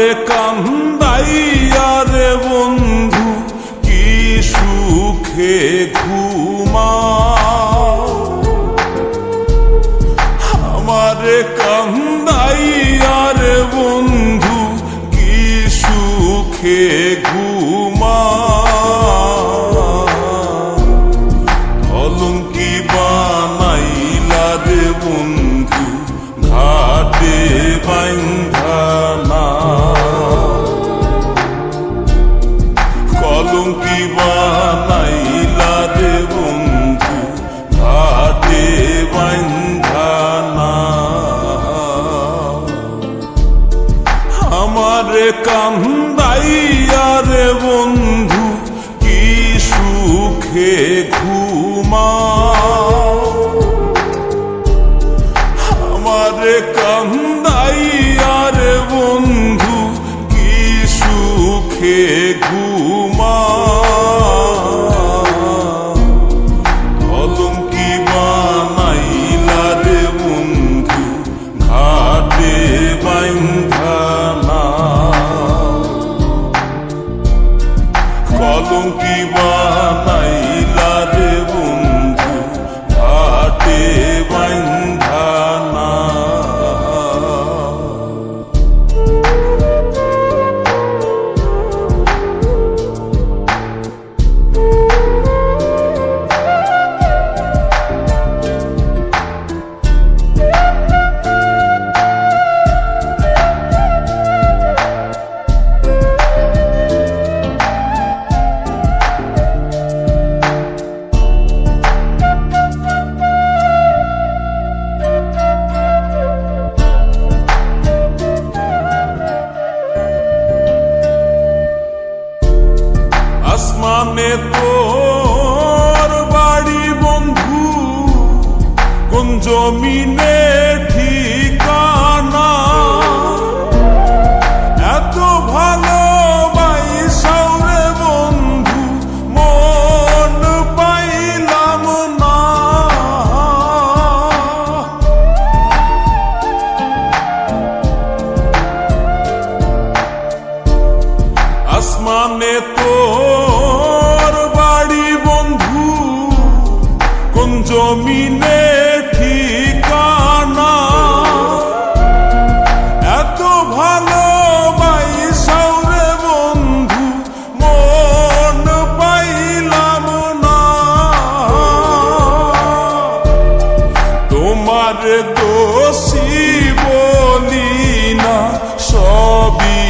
আমারে কান্দাইয়া রে বন্ধু, কি সুখে ঘুমা আমারে কান্দাইয়া রে বন্ধু, কি সুখে ঘুমা রে বন্ধু, ঘাটে বাইন্ধানা আমারে কান্দাইয়া রে বন্ধু কি সুখে ঘুমা আমারে রে বন্ধু কি সুখে ঘুমা কলঙ্কি বানাইলা মানে তোর বাড়ি বন্ধু। কোন জমিনে ঠিকানা? এত ভালো বাইসাউরে বন্ধু, মন পাইলাম না। তোমার দোষী বলি না, সবই